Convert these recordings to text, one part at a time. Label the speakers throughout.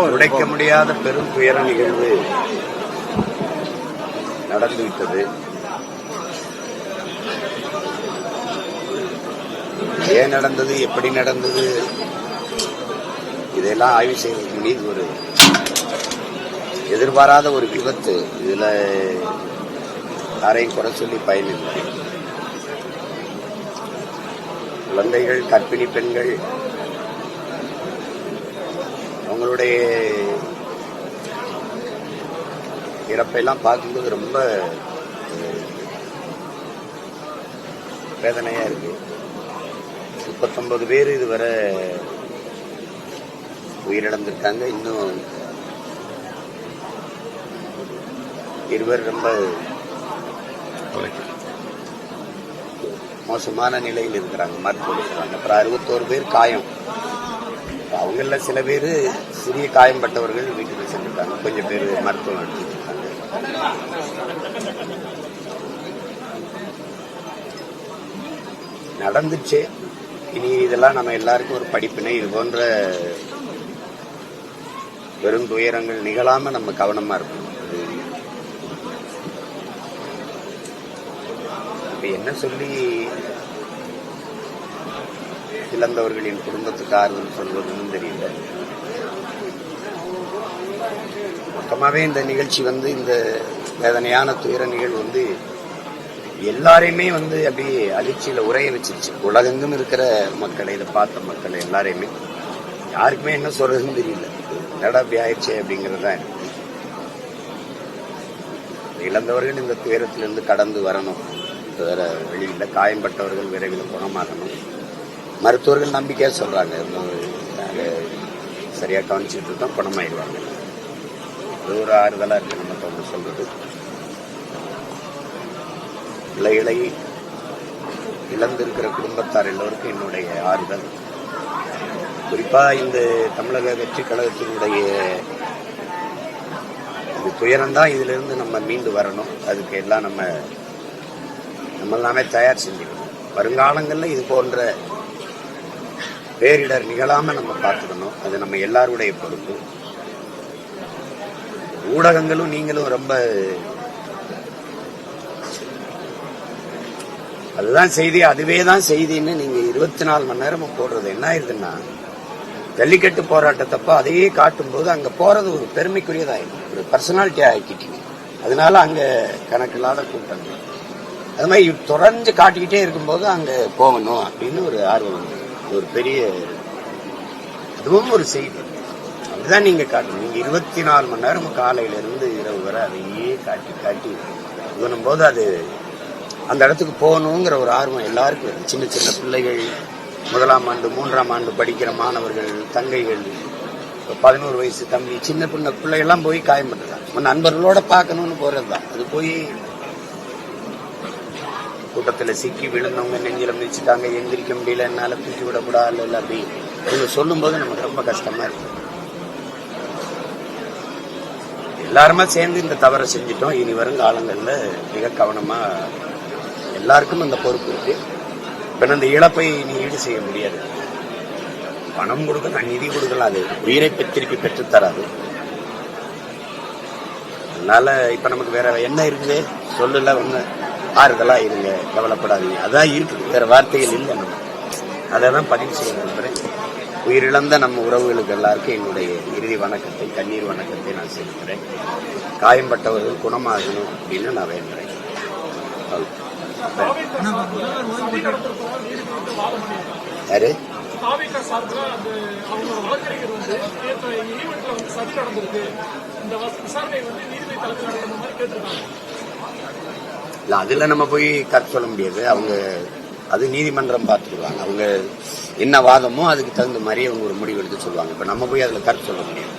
Speaker 1: உடைக்க முடியாத பெரும் துயர நிகழ்வு நடந்துவிட்டது ஏன் நடந்தது? எப்படி நடந்தது? இதெல்லாம் ஆய்வு செய்வதற்கு மீது ஒரு எதிர்பாராத ஒரு விபத்து. இதுல யாரையும் குறை சொல்லி பயனில்லை. குழந்தைகள் கர்ப்பிணி பெண்கள் அவங்களுடைய இறப்பெல்லாம் பார்க்கும்போது ரொம்ப வேதனையாக வேதனையா இருக்கு. முப்பத்தொன்பது பேர் இதுவரை உயிரிழந்திருக்காங்க. இன்னும் இருவர் ரொம்ப மோசமான நிலையில் இருக்கிறாங்க மருத்துவம் இருக்கிறாங்க அப்புறம் அறுபத்தோரு பேர் காயம். அவங்கள சில பேர் சிறிய காயம்பட்டவர்கள் வீட்டுக்கு சென்றிருக்காங்க. கொஞ்சம் பேர் மருத்துவம் எடுத்துட்டு இருக்காங்க. நடந்துச்சு. இனி இதெல்லாம் நம்ம எல்லாருக்கும் ஒரு படிப்பினை. இது போன்ற பெரும் துயரங்கள் நிகழாம நம்ம கவனமா இருக்கணும். இப்ப என்ன சொல்லி இழந்தவர்களின் குடும்பத்துக்கு ஆறுதல் சொல்வதுன்னு தெரியல. மொத்தமாகவே இந்த நிகழ்ச்சி வந்து இந்த வேதனையான துயர நிகழ்வு வந்து எல்லாரையுமே வந்து அப்படியே அதிர்ச்சியில உரைய வச்சிருச்சு. உலகெங்கும் இருக்கிற மக்களை இதை பார்த்த மக்கள் எல்லாரையுமே. யாருக்குமே என்ன சொல்றதுன்னு தெரியல. என்னடா அப்படி ஆயிடுச்சு அப்படிங்கிறது தான் இழந்தவர்கள் இந்த துயரத்திலிருந்து கடந்து வரணும். வேற வெளியில் காயம்பட்டவர்கள் விரைவில் குணமாகணும். மருத்துவர்கள் நம்பிக்கையா சொல்றாங்க. இன்னும் சரியா கவனிச்சுட்டு இருக்கோம் குணமாயிடுவாங்க. அது ஒரு ஆறுதலா இருக்கு நமக்கு தொடர்ந்து சொல்றது. பிள்ளைகளை இழந்திருக்கிற குடும்பத்தார் எல்லோருக்கும் என்னுடைய ஆறுதல். குறிப்பா இந்த தமிழக வெற்றி கழகத்தினுடைய இந்த துயரம்தான் இதுல இருந்து நம்ம மீண்டு வரணும். அதுக்கு எல்லாம் நம்ம நம்ம எல்லாமே தயார் செஞ்சுக்கணும். வருங்காலங்கள்ல இது போன்ற பேரிடர் நிகழாம நம்ம பார்த்துக்கணும். அது நம்ம எல்லாருடைய பொறுப்பு. ஊடகங்களும் நீங்களும் ரொம்ப அதுதான் செய்தி அதுவே தான் செய்தின்னு நீங்க இருபத்தி நாலு மணி நேரமும் போடுறது. என்ன ஆயிருதுன்னா ஜல்லிக்கட்டு போராட்டத்தப்ப அதையே காட்டும் போது அங்க போறது ஒரு பெருமைக்குரியதாயிடும். ஒரு பர்சனாலிட்டி ஆக்கிட்டீங்க. அதனால அங்க கணக்கில்லாத கூட்டங்கள். அது மாதிரி தொடர்ந்து காட்டிக்கிட்டே இருக்கும்போது அங்க போகணும் அப்படின்னு ஒரு ஆர்வம் ஒரு பெரிய அதுவும் ஒரு செய்தி. அப்படிதான் நீங்க காட்டணும். நீங்க இருபத்தி நாலு மணி நேரம் காலையில இருந்து இரவு வரை அதையே காட்டி காட்டி இது போது அது அந்த இடத்துக்கு போகணுங்கிற ஒரு ஆர்வம் எல்லாருக்கும் இருக்கு. சின்ன சின்ன பிள்ளைகள் முதலாம் ஆண்டு மூன்றாம் ஆண்டு படிக்கிற மாணவர்கள் தங்கைகள் பதினோரு வயசு தம்பி சின்ன பின்ன பிள்ளைகள்லாம் போய் காயம்பட்டுதான் நண்பர்களோட பார்க்கணும்னு போறதுதான் அது போய் கூட்டத்தில் சிக்கி விழுந்தவங்க நெஞ்சில மிதிச்சுட்டாங்க எந்திரிக்க முடியல என்னால் தூக்கி விடக்கூடாது இல்லை அப்படி. இவங்க சொல்லும்போது நமக்கு ரொம்ப கஷ்டமா இருக்கு. எல்லாருமே சேர்ந்து இந்த தவறை செஞ்சிட்டோம். இனி வரும் காலங்கள்ல மிக கவனமா எல்லாருக்கும் அந்த பொறுப்பு இருக்கு. இப்போ இந்த இழப்பை நீ ஈடு செய்ய முடியாது. பணம் கொடுக்கலாம் நிதி கொடுக்கலாம். அது உயிரை பெற்றிருப்பி திருப்பி தராது. அதனால இப்ப நமக்கு வேற என்ன இருக்குது? சொல்லல ஒண்ணு. ஆறுதலா இருங்க. கவலைப்படாதீங்க. அதான் இருக்குது வேற வார்த்தைகள் இல்லை. நம்ம அதை தான் பதிவு செய்ய விரும்புறேன் உயிரிழந்த நம்ம உறவுகளுக்கு எல்லாருக்கும் என்னுடைய இறுதி வணக்கத்தை கண்ணீர் வணக்கத்தை நான் செலுத்துறேன். காயம்பட்டவர்கள் குணமாகணும் அப்படின்னு நான் வேண்டுறேன் யாரு? இல்ல அதுல நம்ம போய் கருத்து சொல்ல முடியாது. அவங்க அது நீதிமன்றம் பார்த்துக்குவாங்க அவங்க என்ன வாதமோ அதுக்கு தகுந்த மாதிரி அவங்க ஒரு முடிவு எடுத்து சொல்லுவாங்க. இப்ப நம்ம போய் அதுல கருத்து சொல்ல முடியாது.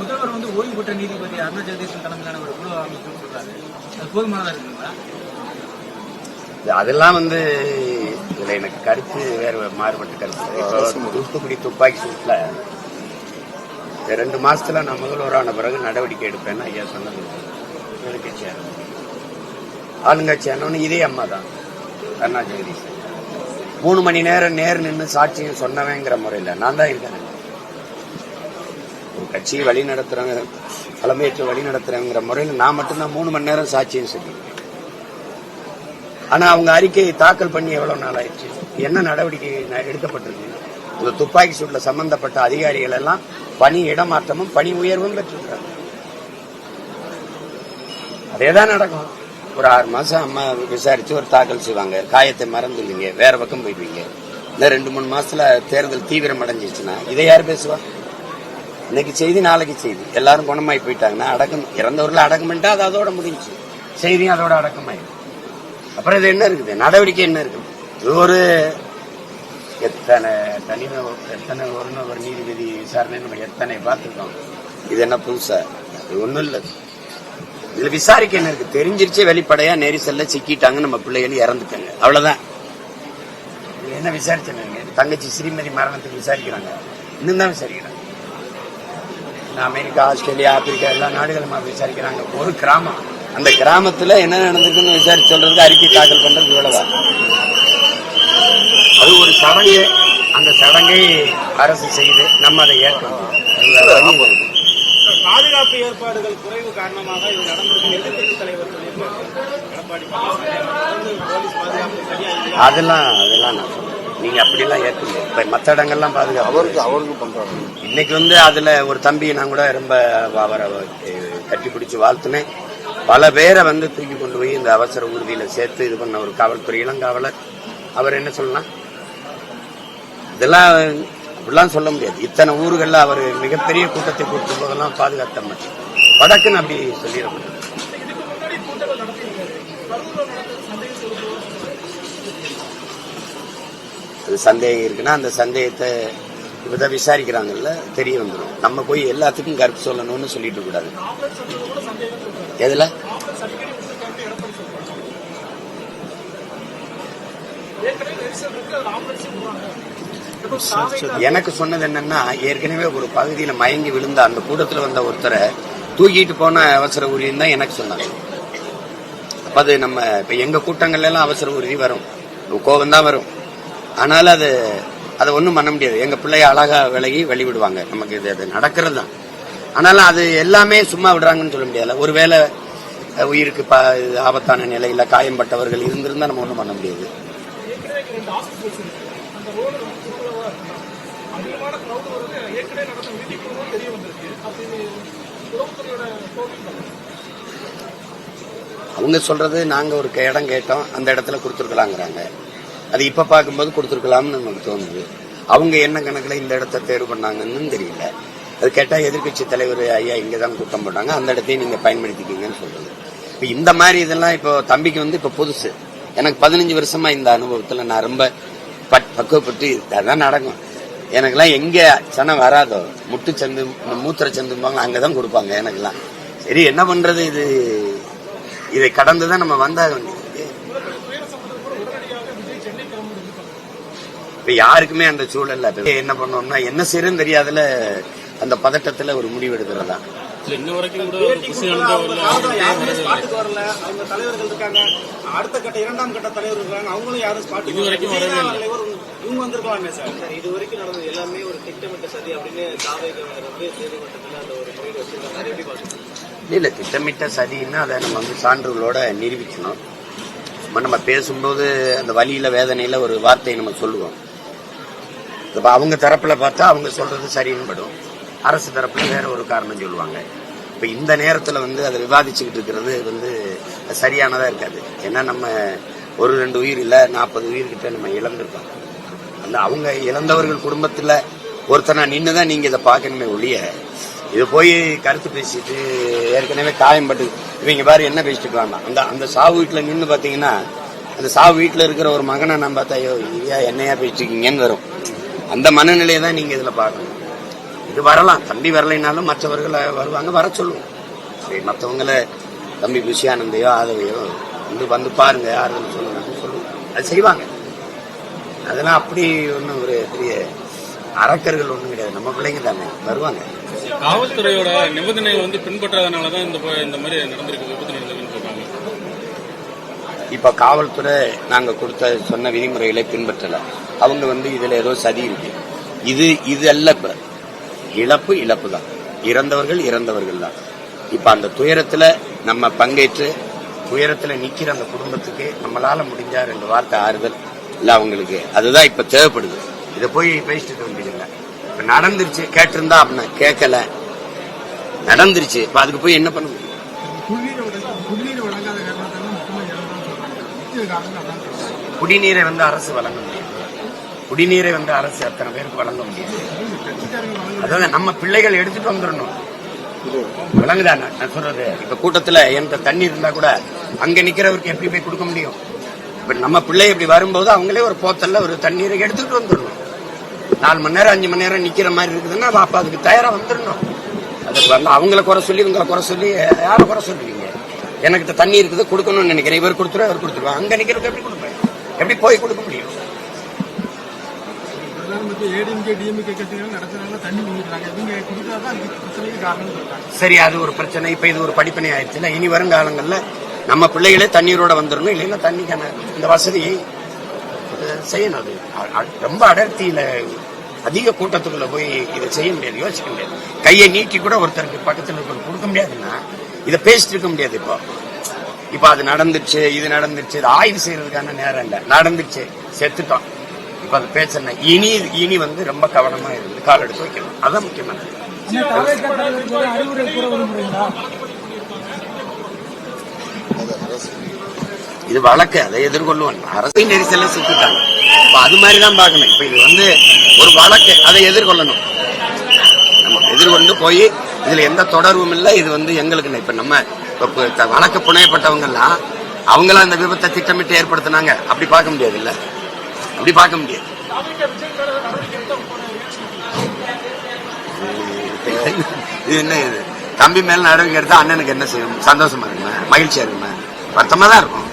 Speaker 2: முதல்வர் வந்து ஓய்வு பெற்ற நீதிபதி அருணா ஜெகதீசன் தலைமையிலான ஒரு குழு அமைக்கணும்னு சொல்றாரு. அது போதுமானதா இருக்குங்களா?
Speaker 1: இது அதெல்லாம் வந்து இதுல எனக்கு கருத்து வேற மாறுபட்ட கருத்து. தூத்துக்குடி துப்பாக்கி சூட்ல ரெண்டு மாசத்துல நான் முதல்வரான பிறகு நடவடிக்கை எடுப்பேன்னு ஐயா சொன்னது. எதிர்கட்சியா ஆளுங்கட்சியானு இதே அம்மா தான் அண்ணா ஜெகதீசன். மூணு மணி நேரம் நேர் நின்று சாட்சியம் சொன்னவங்கிற முறையில் நான் தான் இருக்கேன். ஒரு கட்சியை வழி நடத்துறவங்க தலைமையேற்று வழி நடத்துறங்கிற முறையில் நான் மட்டும்தான் மூணு மணி நேரம் சாட்சியம் சொல்லியிருக்கேன் ஆனா அவங்க அறிக்கையை தாக்கல் பண்ணி எவ்வளவு நாள் ஆயிடுச்சு? என்ன நடவடிக்கை எடுக்கப்பட்டிருக்கு? இந்த துப்பாக்கி சூட்டில் சம்பந்தப்பட்ட அதிகாரிகள் எல்லாம் பணி இடமாற்றமும் பணி உயர்வும் பெற்றிருக்கிறாங்க அதேதான் நடக்கும். ஒரு ஆறு மாசம் அம்மா விசாரிச்சு ஒரு தாக்கல் செய்வாங்க. காயத்தை மறந்துடுவீங்க. வேற பக்கம் போயிடுவீங்க. இந்த ரெண்டு மூணு மாசத்துல தேர்தல் தீவிரம் அடைஞ்சிச்சுன்னா இதை யார் பேசுவா? இன்னைக்கு செய்தி நாளைக்கு செய்தி. எல்லாரும் குணமாயி போயிட்டாங்கன்னா அடக்கம் இறந்தவர்கள் அடக்கம் பண்ணிட்டா அது அதோட முடிஞ்சுச்சு. செய்தியும் அதோட அடக்கமாயிடும். அப்புறம் இது என்ன இருக்குது? நடவடிக்கை என்ன இருக்குது? இது ஒரு எத்தனை தனிமை எத்தனை ஒரு ஒரு நீதிபதி விசாரணை நம்ம எத்தனை பார்த்துருக்கோம். இது என்ன புதுசா? அது ஒன்றும் இல்லை. இதுல விசாரிக்க என்ன தெரிஞ்சிருச்சே வெளிப்படையா நெரிசல்ல சிக்கிட்டாங்க நம்ம பிள்ளைகள் இறந்துட்டாங்க. அவ்வளவுதான். என்ன விசாரிச்சேன் தங்கச்சி ஸ்ரீமதி மரணத்துக்கு விசாரிக்கிறாங்க. இன்னும் தான் விசாரிக்கிறாங்க. அமெரிக்கா ஆஸ்திரேலியா ஆப்பிரிக்கா எல்லா நாடுகளும் விசாரிக்கிறாங்க. ஒரு கிராமம். அந்த கிராமத்துல என்ன நடந்திருக்குன்னு விசாரிச்சு சொல்றதுக்கு அறிக்கை தாக்கல் பண்றது இவ்வளவுதான். அது ஒரு சடங்கு. அந்த சடங்கை அரசு செய்து நம்ம அதை ஏற்கணும் அது வேற வழி இல்லை.
Speaker 3: பாதுகாப்பு ஏற்பாடுகள் குறைவு காரணமாக இது நடந்திருக்கு எதிர்க்கட்சி தலைவர் எடப்பாடி
Speaker 1: அதெல்லாம் அதெல்லாம் நான் நீங்க அப்படிலாம் ஏற்க முடியாது இப்ப மத்த இடங்கள்லாம் பாதுகாப்பு. அவருக்கு அவருக்கு பண்றாங்க இன்னைக்கு வந்து அதுல ஒரு தம்பி நான் கூட ரொம்ப அவரை கட்டி பிடிச்சு வாழ்த்துனேன். பல பேரை வந்து தூக்கி கொண்டு போய் இந்த அவசர ஊர்தியில சேர்த்து இது பண்ண ஒரு காவல்துறை இளங்காவலர். அவர் என்ன சொல்லலாம் இதெல்லாம் அப்படிலாம் சொல்ல முடியாது. இத்தனை ஊர்களில் அவர் மிகப்பெரிய கூட்டத்தை கூட்டும் போதெல்லாம் பாதுகாத்த மாட்டேன் வடக்குன்னு அப்படி சொல்லிட
Speaker 4: முடியும் சந்தேகம்
Speaker 1: அது சந்தேகம் இருக்குன்னா அந்த சந்தேகத்தை இப்பதான் விசாரிக்கிறாங்கல்ல தெரிய வந்துடும் நம்ம போய் எல்லாத்துக்கும் கருப்பு சொல்லணும்னு சொல்லிட்டு கூடாது எதுல? எனக்கு சொன்னது என்னன்னா ஏற்கனவே ஒரு பகுதியில மயங்கி விழுந்த அந்த கூட்டத்துல வந்த ஒருத்தரை தூக்கிட்டு போன அவசர ஊர்தின்னு தான் எனக்கு சொன்னாங்க. அப்ப அது நம்ம இப்ப எங்க கூட்டங்கள்ல எல்லாம் அவசர ஊர்தி வரும். கோவம் தான் வரும். ஆனாலும் அது அதை ஒண்ணும் பண்ண முடியாது. எங்க பிள்ளைய அழகா விலகி வெளி விடுவாங்க நமக்கு இது அது நடக்கிறது தான். ஆனாலும் அது எல்லாமே சும்மா விடுறாங்கன்னு சொல்ல முடியாது ஒருவேளை உயிருக்கு ப- ஆபத்தான நிலையில காயம்பட்டவர்கள் இருந்திருந்தா நம்ம ஒண்ணும் பண்ண முடியாது.
Speaker 4: அதிகமான கிரௌட் வருது. ஏற்கனவே நடந்த மீட்டிங் தெரிய வந்திருக்கு. அப்படி உளவுத்துறையோட
Speaker 1: அவங்க சொல்றது நாங்க ஒரு க- இடம் கேட்டோம். அந்த இடத்துல கொடுத்துருக்கலாங்கிறாங்க. அது இப்ப பார்க்கும்போது கொடுத்துருக்கலாம்னு நமக்கு தோணுது. அவங்க என்ன கணக்குல இந்த இடத்த தேர்வு பண்ணாங்கன்னு தெரியல. அது கேட்டா எதிர்க்கட்சி தலைவர் ஐயா இங்க தான் கூட்டம் போட்டாங்க. அந்த இடத்தையும் நீங்க பயன்படுத்திக்கீங்கன்னு சொல்றது. இப்ப இந்த மாதிரி இதெல்லாம் இப்போ தம்பிக்கு வந்து இப்ப புதுசு. எனக்கு பதினஞ்சு வருஷமா இந்த அனுபவத்துல நான் ரொம்ப பட்- பக்குவப்பட்டு அதான் நடக்கும். எனக்கெல்லாம் எங்க சனம் வராதோ? முட்டு சந்து மூத்திர சந்தும்பாங்க அங்கதான் கொடுப்பாங்க எனக்கெல்லாம். சரி என்ன பண்றது இது? இதை கடந்துதான் நம்ம வந்தாக வேண்டியது இப்ப யாருக்குமே அந்த சூழல்ல இப்ப என்ன பண்ணோம்னா என்ன செய்யறதுன்னு தெரியாதுல அந்த பதட்டத்துல ஒரு முடிவு எடுக்கிறதா?
Speaker 5: இன்ன வரைக்கும் கூட ஒரு புசி நடந்த
Speaker 3: அவங்க
Speaker 5: வரல
Speaker 3: யாரும் யாருமே ஸ்பாட்டுக்கு வரல. அவங்க தலைவர்கள் இருக்காங்க. அடுத்த கட்ட இரண்டாம் கட்ட தலைவர் இருக்காங்க. அவங்களும் யாரும் இவங்க வந்திருக்கலாமே சார்.
Speaker 6: சார் இது வரைக்கும் நடந்தது எல்லாமே ஒரு திட்டமிட்ட சதி அப்படின்னு தாவேக வந்து நீதிமன்றத்தில் அந்த ஒரு முறையில் வச்சிருக்காங்க அதை எப்படி பார்க்கணும்
Speaker 1: இல்ல திட்டமிட்ட சதின்னா அதை நம்ம வந்து சான்றுகளோட நிரூபிக்கணும். சும்மா நம்ம பேசும்போது அந்த வலியில வேதனையில ஒரு வார்த்தையை நம்ம சொல்லுவோம். இப்ப அவங்க தரப்புல பார்த்தா அவங்க சொல்றது சரின்னு படும் அரசு தரப்புல வேற ஒரு காரணம் சொல்லுவாங்க. இப்ப இந்த நேரத்துல வந்து அதை விவாதிச்சுக்கிட்டு இருக்கிறது வந்து சரியானதா இருக்காது. ஏன்னா நம்ம ஒரு ரெண்டு உயிர் இல்ல நாற்பது உயிர் கிட்ட நம்ம இழந்திருக்கோம். அந்த அவங்க இழந்தவர்கள் குடும்பத்துல ஒருத்தனா நின்னுதான் நீங்க இதை பார்க்கணுமே ஒழிய இது போய் கருத்து பேசிட்டு ஏற்கனவே காயம்பட்டு இவங்க பாரு என்ன பேசிட்டு இருக்காங்க? அந்த அந்த சாவு வீட்டுல நின்று பாத்தீங்கன்னா அந்த சாவு வீட்டுல இருக்கிற ஒரு மகனை நான் பார்த்தா ஐயோ ஐயா என்னையா பேசிட்டு இருக்கீங்கன்னு வரும். அந்த மனநிலையை தான் நீங்க இதுல பார்க்கணும். இது வரலாம். தம்பி வரலைனாலும் மற்றவர்களை வருவாங்க வர சொல்லுவோம். சரி மற்றவங்கள தம்பி புஷியானந்தையோ ஆதவையோ வந்து வந்து பாருங்க ஆறுதல் சொல்லுங்க சொல்லுவோம். அது செய்வாங்க. அதெல்லாம் அப்படி ஒன்றும் ஒரு பெரிய அரக்கர்கள் ஒன்றும் கிடையாது. நம்ம பிள்ளைங்க தானே. வருவாங்க.
Speaker 5: காவல்துறையோட நிபந்தனை வந்து பின்பற்றாதனால தான் இந்த மாதிரி நடந்திருக்கு விபத்து நடந்திருக்குன்னு சொல்றாங்க.
Speaker 1: இப்ப காவல்துறை நாங்க கொடுத்த சொன்ன விதிமுறைகளை பின்பற்றல. அவங்க வந்து இதுல ஏதோ சதி இருக்கு. இது இது அல்ல இப்ப. இழப்பு இழப்பு தான். இறந்தவர்கள் இறந்தவர்கள் தான். இப்ப அந்த துயரத்துல நம்ம பங்கேற்று துயரத்துல நிக்கிற அந்த குடும்பத்துக்கு நம்மளால முடிஞ்சா ரெண்டு வார்த்தை ஆறுதல். இல்ல அவங்களுக்கு. அதுதான் இப்ப தேவைப்படுது. இதை போய் பேசிட்டு இருக்க வேண்டியதில்லை இப்ப நடந்துருச்சு கேட்டிருந்தா அப்படின்னா கேட்கல நடந்துருச்சு. இப்ப அதுக்கு போய் என்ன பண்ண முடியும்?
Speaker 4: குடிநீர்
Speaker 1: வந்து அரசு வழங்க முடியும் குடிநீரை வந்து அரசு அத்தனை பேருக்கு வழங்க
Speaker 4: வழங்க
Speaker 1: அதாவது நம்ம பிள்ளைகள் எடுத்துட்டு வந்துடணும். விளங்குதா நான் நான் சொல்றது இப்ப கூட்டத்துல எந்த தண்ணி இருந்தா கூட அங்க நிக்கிறவருக்கு எப்படி போய் கொடுக்க முடியும்? இப்ப நம்ம பிள்ளை இப்படி வரும்போது அவங்களே ஒரு போத்தல்ல ஒரு தண்ணீரை எடுத்துட்டு வந்துடணும். நாலு மணி நேரம் அஞ்சு மணி நேரம் நிக்கிற மாதிரி இருக்குதுன்னா அப்ப அதுக்கு தயாரா வந்துடணும். அதுக்கு வந்து அவங்கள குறை சொல்லி இவங்களை குறை சொல்லி யாரை குறை சொல்லுவீங்க எனக்கு தண்ணி இருக்குது கொடுக்கணும்னு நினைக்கிறேன். இவர் கொடுத்துருவா இவர் கொடுத்துருவா. அங்க நிக்கிறதுக்கு எப்படி கொடுப்பேன்? எப்படி போய் கொடுக்க முடியும்?
Speaker 4: சொல்றாங்க
Speaker 1: சரி அது ஒரு பிரச்சனை. இப்ப இது ஒரு படிப்பினை ஆயிடுச்சுல இனி வருங்காலங்கள்ல நம்ம பிள்ளைகளே தண்ணீரோட வந்துடணும் இல்லைன்னா தண்ணிக்கான இந்த வசதியை செய்யணும். அது ரொம்ப அடர்த்தியில அதிக கூட்டத்துக்குள்ள போய் இதை செய்ய முடியாது யோசிக்க முடியாது. கையை நீட்டி கூட ஒருத்தருக்கு பக்கத்தில் இருக்கிற கொடுக்க முடியாதுன்னா இதை பேசிட்டு இருக்க முடியாது இப்போ. இப்ப அது நடந்துச்சு இது நடந்துச்சு இது ஆய்வு செய்யறதுக்கான நேரம் இல்லை. நடந்துச்சு செத்துட்டோம். இப்ப அது பேசணும் இனி இனி வந்து ரொம்ப கவனமா இருந்து கால் எடுத்து வைக்கணும். அதான் முக்கியமானது. இது வழக்கு அதை எதிர்கொள்ளுவோம் அரசு நெரிசல சிக்கிட்டாங்க இப்ப அது மாதிரி தான் பார்க்கணும். இப்ப இது வந்து ஒரு வழக்கு அதை எதிர்கொள்ளணும். நம்ம எதிர்கொண்டு போய் இதுல எந்த தொடர்பும் இல்லை. இது வந்து எங்களுக்கு இப்ப நம்ம வழக்கு புனையப்பட்டவங்க எல்லாம் அவங்களா இந்த விபத்தை திட்டமிட்டு ஏற்படுத்தினாங்க. அப்படி பார்க்க முடியாது இல்ல? அப்படி பார்க்க முடியாது. இது என்ன இது? தம்பி மேல நடவடிக்கை எடுத்தா அண்ணனுக்கு என்ன செய்யும்? சந்தோஷமா இருக்குமா? மகிழ்ச்சியா இருக்குமா? வருத்தமா தான் இருக்கும்.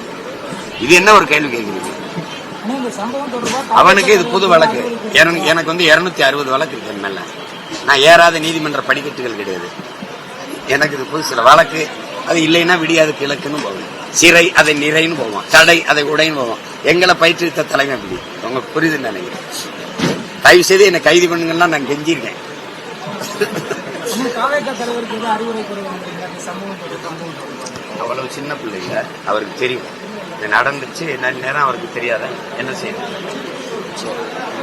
Speaker 1: இது என்ன ஒரு கேள்வி கேட்குறீங்க? அவனுக்கு இது புது வழக்கு. எனக்கு எனக்கு வந்து இருநூத்தி அறுபது வழக்கு இருக்கு மேல. நான் ஏறாத நீதிமன்ற படிக்கட்டுகள் கிடையாது. எனக்கு இது புது சில வழக்கு. அது இல்லைன்னா விடியாது கிழக்குன்னு போவோம் சிறை அதை நிறைன்னு போவோம் தடை அதை உடைன்னு போவோம் எங்களை பயிற்றுவித்த தலைமை அப்படி உங்களுக்கு புரியுதுன்னு நினைக்கிறேன் தயவு செய்து என்னை கைது பண்ணுங்கன்னா நான் கெஞ்சிருக்கேன்
Speaker 4: தலைவருக்கு அறிவுரை
Speaker 1: அவ்வளவு சின்ன பிள்ளைங்க அவருக்கு தெரியும். இது நடந்துச்சு என்ன நேரம் அவருக்கு தெரியாத? என்ன செய்யணும்?